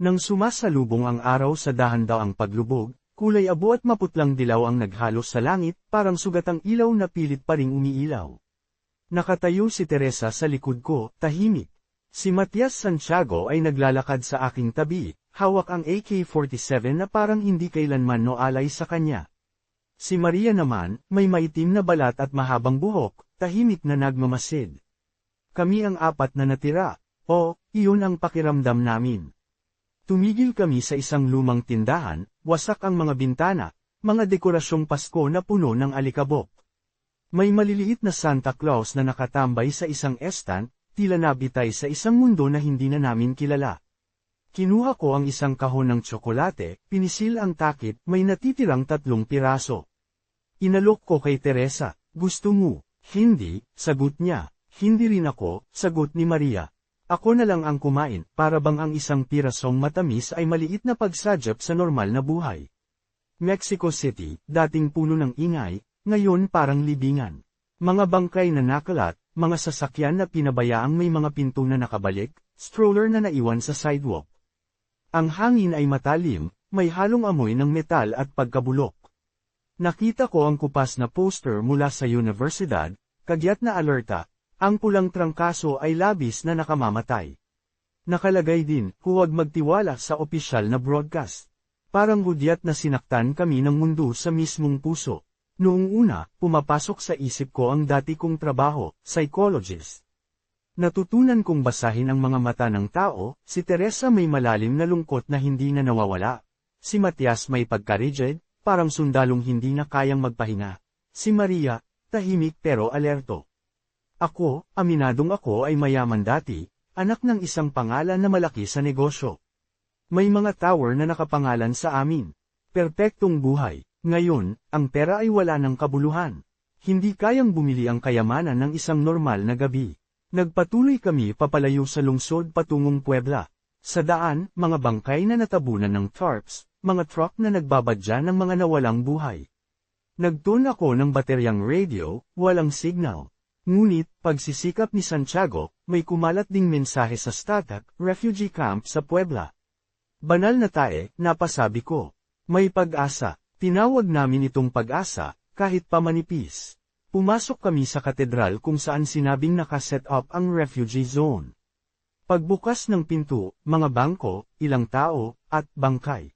Nang sumasalubong ang araw sa dahan-daang paglubog, kulay abo at maputlang dilaw ang naghalos sa langit, parang sugatang ilaw na pilit pa ring umiilaw. Nakatayo si Teresa sa likod ko, tahimik. Si Matias Santiago ay naglalakad sa aking tabi, hawak ang AK-47 na parang hindi kailanman no alay sa kanya. Si Maria naman, may maitim na balat at mahabang buhok, tahimik na nagmamasid. Kami ang apat na natira, o, iyon ang pakiramdam namin. Tumigil kami sa isang lumang tindahan, wasak ang mga bintana, mga dekorasyong Pasko na puno ng alikabok. May maliliit na Santa Claus na nakatambay sa isang estan, tila nabitay sa isang mundo na hindi na namin kilala. Kinuha ko ang isang kahon ng tsokolate, pinisil ang takip, may natitirang tatlong piraso. Inalok ko kay Teresa, gusto mo, hindi, sagot niya, hindi rin ako, sagot ni Maria. Ako na lang ang kumain, para bang ang isang pirasong matamis ay maliit na pagsadyap sa normal na buhay. Mexico City, dating puno ng ingay, ngayon parang libingan. Mga bangkay na nakalat, mga sasakyan na pinabayaang may mga pinto na nakabalik, stroller na naiwan sa sidewalk. Ang hangin ay matalim, may halong amoy ng metal at pagkabulok. Nakita ko ang kupas na poster mula sa universidad, kagyat na alerta, ang pulang trangkaso ay labis na nakamamatay. Nakalagay din, huwag magtiwala sa opisyal na broadcast. Parang hudyat na sinaktan kami ng mundo sa mismong puso. Noong una, pumapasok sa isip ko ang dati kong trabaho, psychologist. Natutunan kong basahin ang mga mata ng tao, si Teresa may malalim na lungkot na hindi na nawawala. Si Matias may pagka-rigid, parang sundalong hindi na kayang magpahinga. Si Maria, tahimik pero alerto. Ako, aminadong ako ay mayaman dati, anak ng isang pangalan na malaki sa negosyo. May mga tower na nakapangalan sa amin. Perpektong buhay. Ngayon, ang pera ay wala ng kabuluhan. Hindi kayang bumili ang kayamanan ng isang normal na gabi. Nagpatuloy kami papalayo sa lungsod patungong Puebla. Sa daan, mga bangkay na natabunan ng tarps, mga truck na nagbabadya ng mga nawalang buhay. Nagtun ako ng bateryang radio, walang signal. Ngunit, pagsisikap ni Santiago, may kumalat ding mensahe sa Statak, refugee camp sa Puebla. Banal na tae, napasabi ko. May pag-asa. Tinawag namin itong pag-asa, kahit pamanipis. Pumasok kami sa katedral kung saan sinabing nakaset up ang refugee zone. Pagbukas ng pinto, mga bangko, ilang tao, at bangkay.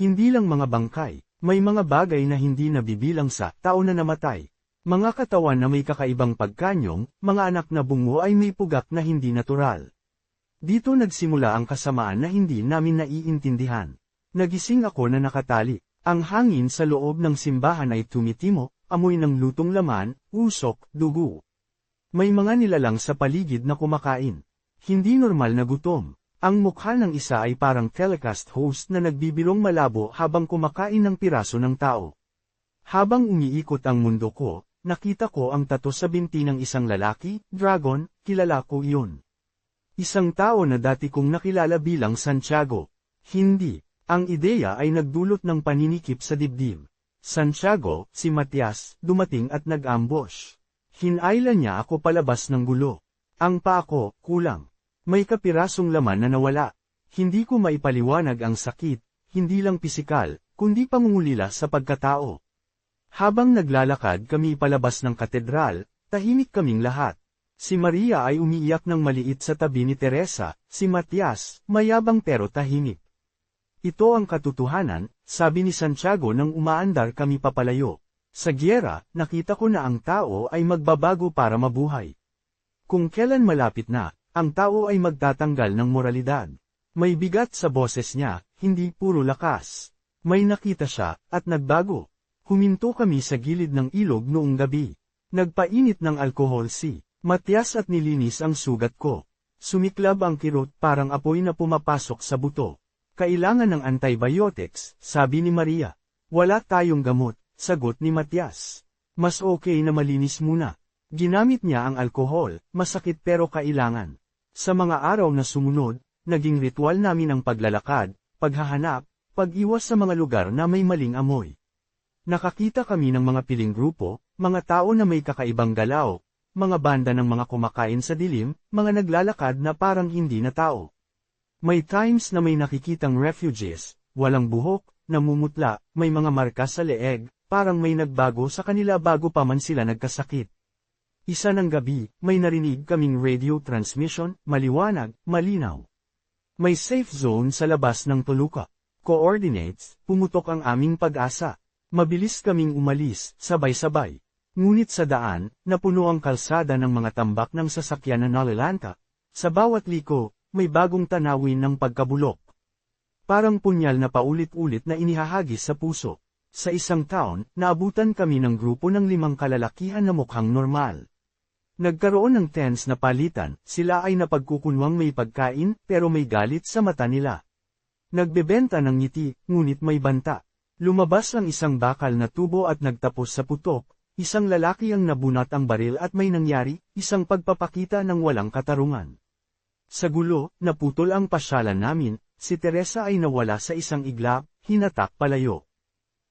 Hindi lang mga bangkay, may mga bagay na hindi nabibilang sa tao na namatay. Mga katawan na may kakaibang pagkanyong, mga anak na bungo ay may pugak na hindi natural. Dito nagsimula ang kasamaan na hindi namin naiintindihan. Nagising ako na nakatali. Ang hangin sa loob ng simbahan ay tumitimo, amoy ng lutong laman, usok, dugo. May mga nilalang sa paligid na kumakain. Hindi normal na gutom. Ang mukha ng isa ay parang telecast host na nagbibirong malabo habang kumakain ng piraso ng tao. Habang umiikot ang mundo ko, Nakita ko ang tato sa binti ng isang lalaki, dragon, kilala ko iyon. Isang tao na dati kong nakilala bilang Santiago. Hindi. Ang ideya ay nagdulot ng paninikip sa dibdib. Santiago, si Matias, dumating at nag-ambush. Hinayla niya ako palabas ng gulo. Ang pa ako, kulang. May kapirasong laman na nawala. Hindi ko maipaliwanag ang sakit, hindi lang pisikal, kundi pangungulila sa pagkatao. Habang naglalakad kami palabas ng katedral, tahimik kaming lahat. Si Maria ay umiiyak ng maliit sa tabi ni Teresa, si Matias, mayabang pero tahimik. Ito ang katotohanan, sabi ni Santiago nang umaandar kami papalayo. Sa gyera, nakita ko na ang tao ay magbabago para mabuhay. Kung kailan malapit na, ang tao ay magtatanggal ng moralidad. May bigat sa boses niya, hindi puro lakas. May nakita siya, at nagbago. Huminto kami sa gilid ng ilog noong gabi. Nagpainit ng alkohol si Matias at nilinis ang sugat ko. Sumiklab ang kirot parang apoy na pumapasok sa buto. Kailangan ng antibiotics, sabi ni Maria. Wala tayong gamot, sagot ni Matias. Mas okay na malinis muna. Ginamit niya ang alkohol, masakit pero kailangan. Sa mga araw na sumunod, naging ritual namin ang paglalakad, paghahanap, pag-iwas sa mga lugar na may maling amoy. Nakakita kami ng mga piling grupo, mga tao na may kakaibang galaw, mga banda ng mga kumakain sa dilim, mga naglalakad na parang hindi na tao. May times na may nakikitang refugees, walang buhok, namumutla, may mga marka sa leeg, parang may nagbago sa kanila bago pa man sila nagkasakit. Isa ng gabi, may narinig kaming radio transmission, maliwanag, malinaw. May safe zone sa labas ng tuluka. Coordinates, pumutok ang aming pag-asa. Mabilis kaming umalis, sabay-sabay. Ngunit sa daan, napuno ang kalsada ng mga tambak ng sasakyan na nalalanta. Sa bawat liko, may bagong tanawin ng pagkabulok. Parang punyal na paulit-ulit na inihahagis sa puso. Sa isang taon, naabutan kami ng grupo ng limang kalalakihan na mukhang normal. Nagkaroon ng tense na palitan, sila ay napagkukunwang may pagkain, pero may galit sa mata nila. Nagbebenta ng ngiti, ngunit may banta. Lumabas ang isang bakal na tubo at nagtapos sa putok, isang lalaki ang nabunat ang baril at may nangyari, isang pagpapakita ng walang katarungan. Sa gulo, naputol ang pasyalan namin, si Teresa ay nawala sa isang iglap, hinatak palayo.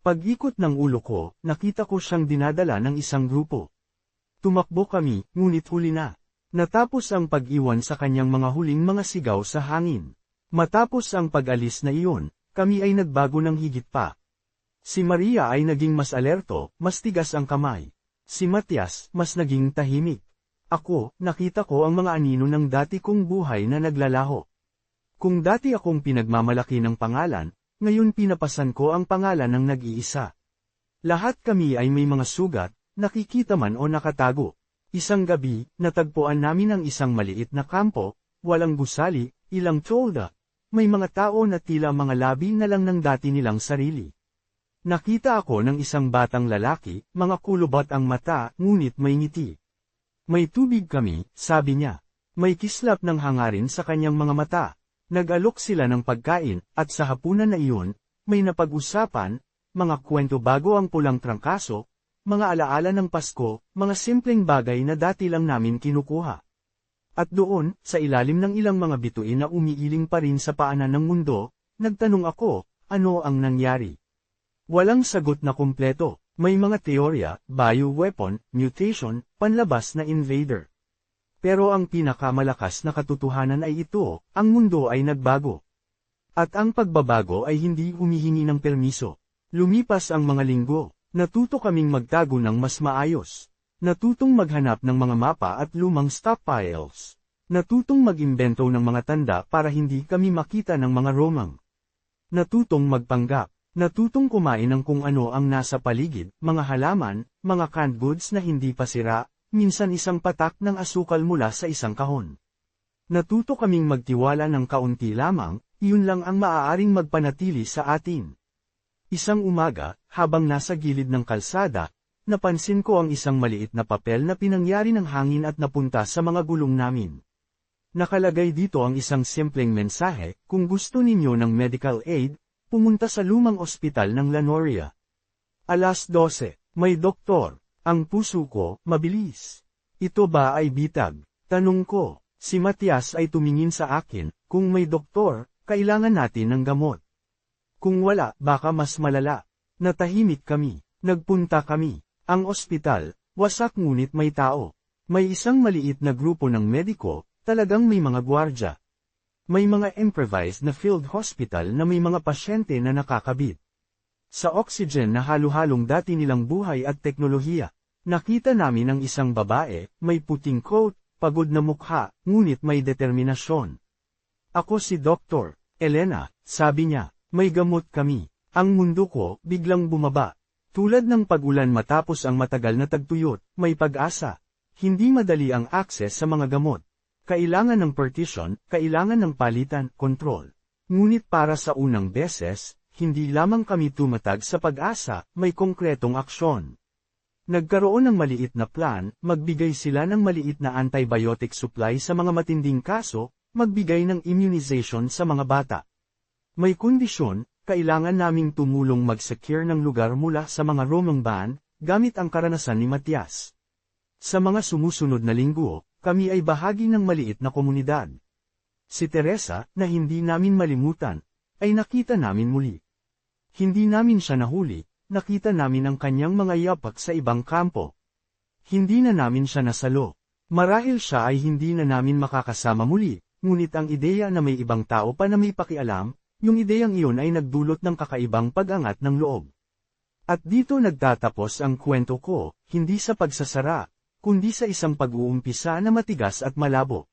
Pag-ikot ng ulo ko, nakita ko siyang dinadala ng isang grupo. Tumakbo kami, ngunit huli na. Natapos ang pag-iwan sa kanyang mga huling mga sigaw sa hangin. Matapos ang pag-alis na iyon, kami ay nagbago ng higit pa. Si Maria ay naging mas alerto, mas tigas ang kamay. Si Matias, mas naging tahimik. Ako, nakita ko ang mga anino ng dati kong buhay na naglalaho. Kung dati akong pinagmamalaki ng pangalan, ngayon pinapasan ko ang pangalan ng nag-iisa. Lahat kami ay may mga sugat, nakikita man o nakatago. Isang gabi, natagpuan namin ang isang maliit na kampo, walang gusali, ilang tolda. May mga tao na tila mga labi na lang ng dati nilang sarili. Nakita ako ng isang batang lalaki, mga kulubot ang mata, ngunit may ngiti. May tubig kami, sabi niya. May kislap ng hangarin sa kanyang mga mata. Nag-alok sila ng pagkain, at sa hapunan na iyon, may napag-usapan, mga kwento bago ang pulang trangkaso, mga alaala ng Pasko, mga simpleng bagay na dati lang namin kinukuha. At doon, sa ilalim ng ilang mga bituin na umiiling pa rin sa paanan ng mundo, nagtanong ako, ano ang nangyari? Walang sagot na kumpleto. May mga teorya, bioweapon, mutation, panlabas na invader. Pero ang pinakamalakas na katotohanan ay ito, ang mundo ay nagbago. At ang pagbabago ay hindi humihingi ng permiso. Lumipas ang mga linggo, natuto kaming magtago ng mas maayos. Natutong maghanap ng mga mapa at lumang stockpiles. Natutong mag-imbento ng mga tanda para hindi kami makita ng mga romang. Natutong magpanggap. Natutong kumain ng kung ano ang nasa paligid, mga halaman, mga canned goods na hindi pa sira, minsan isang patak ng asukal mula sa isang kahon. Natuto kaming magtiwala ng kaunti lamang, iyon lang ang maaaring magpanatili sa atin. Isang umaga, habang nasa gilid ng kalsada, napansin ko ang isang maliit na papel na pinangyari ng hangin at napunta sa mga gulong namin. Nakalagay dito ang isang simpleng mensahe, kung gusto ninyo ng medical aid, pumunta sa lumang ospital ng Lanoria. Alas 12, may doktor. Ang puso ko, mabilis. Ito ba ay bitag? Tanong ko. Si Matias ay tumingin sa akin, kung may doktor, kailangan natin ng gamot. Kung wala, baka mas malala. Natahimik kami. Nagpunta kami. Ang ospital, wasak ngunit may tao. May isang maliit na grupo ng mediko, talagang may mga gwardya. May mga improvised na field hospital na may mga pasyente na nakakabit. Sa oxygen na halo-halong dati nilang buhay at teknolohiya, nakita namin ang isang babae, may puting coat, pagod na mukha, ngunit may determinasyon. Ako si Dr. Elena, sabi niya, may gamot kami. Ang mundo ko, biglang bumaba. Tulad ng pagulan matapos ang matagal na tagtuyot, may pag-asa. Hindi madali ang akses sa mga gamot. Kailangan ng partition, kailangan ng palitan, control. Ngunit para sa unang beses, hindi lamang kami tumatag sa pag-asa, may konkretong aksyon. Nagkaroon ng maliit na plan, magbigay sila ng maliit na antibiotic supply sa mga matinding kaso, magbigay ng immunization sa mga bata. May kondisyon, kailangan naming tumulong mag-secure ng lugar mula sa mga Roman ban, gamit ang karanasan ni Matias. Sa mga sumusunod na linggo, kami ay bahagi ng maliit na komunidad. Si Teresa, na hindi namin malimutan, ay nakita namin muli. Hindi namin siya nahuli, nakita namin ang kanyang mga yapak sa ibang kampo. Hindi na namin siya nasalo. Marahil siya ay hindi na namin makakasama muli, ngunit ang ideya na may ibang tao pa na may pakialam, yung ideyang iyon ay nagdulot ng kakaibang pag-angat ng loob. At dito nagtatapos ang kwento ko, hindi sa pagsasara, kundi sa isang pag-uumpisa na matigas at malabo.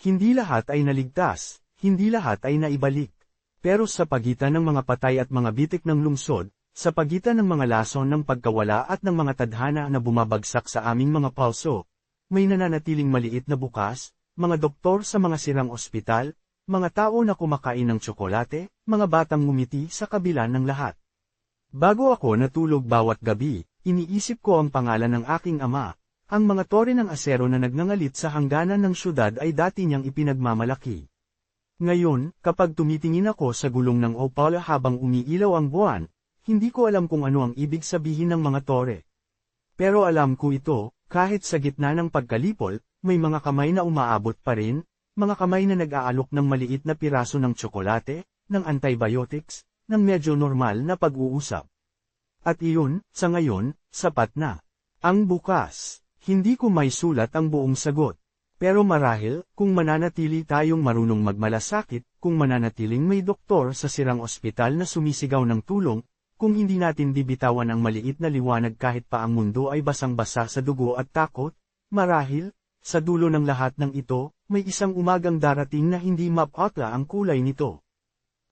Hindi lahat ay naligtas, hindi lahat ay naibalik. Pero sa pagitan ng mga patay at mga bitik ng lungsod, sa pagitan ng mga lason ng pagkawala at ng mga tadhana na bumabagsak sa aming mga palso, may nananatiling maliit na bukas, mga doktor sa mga sirang ospital, mga tao na kumakain ng tsokolate, mga batang ngumiti sa kabila ng lahat. Bago ako natulog bawat gabi, iniisip ko ang pangalan ng aking ama, ang mga tore ng asero na nagngangalit sa hangganan ng syudad ay dati niyang ipinagmamalaki. Ngayon, kapag tumitingin ako sa gulong ng Opala habang umiilaw ang buwan, hindi ko alam kung ano ang ibig sabihin ng mga tore. Pero alam ko ito, kahit sa gitna ng pagkalipol, may mga kamay na umaabot pa rin, mga kamay na nag-aalok ng maliit na piraso ng tsokolate, ng antibiotics, ng medyo normal na pag-uusap. At iyon, sa ngayon, sapat na. Ang bukas, hindi ko may sulat ang buong sagot. Pero marahil, kung mananatili tayong marunong magmalasakit, kung mananatiling may doktor sa sirang ospital na sumisigaw ng tulong, kung hindi natin dibitawan ang maliit na liwanag kahit pa ang mundo ay basang-basa sa dugo at takot, marahil, sa dulo ng lahat ng ito, may isang umagang darating na hindi mapatla ang kulay nito.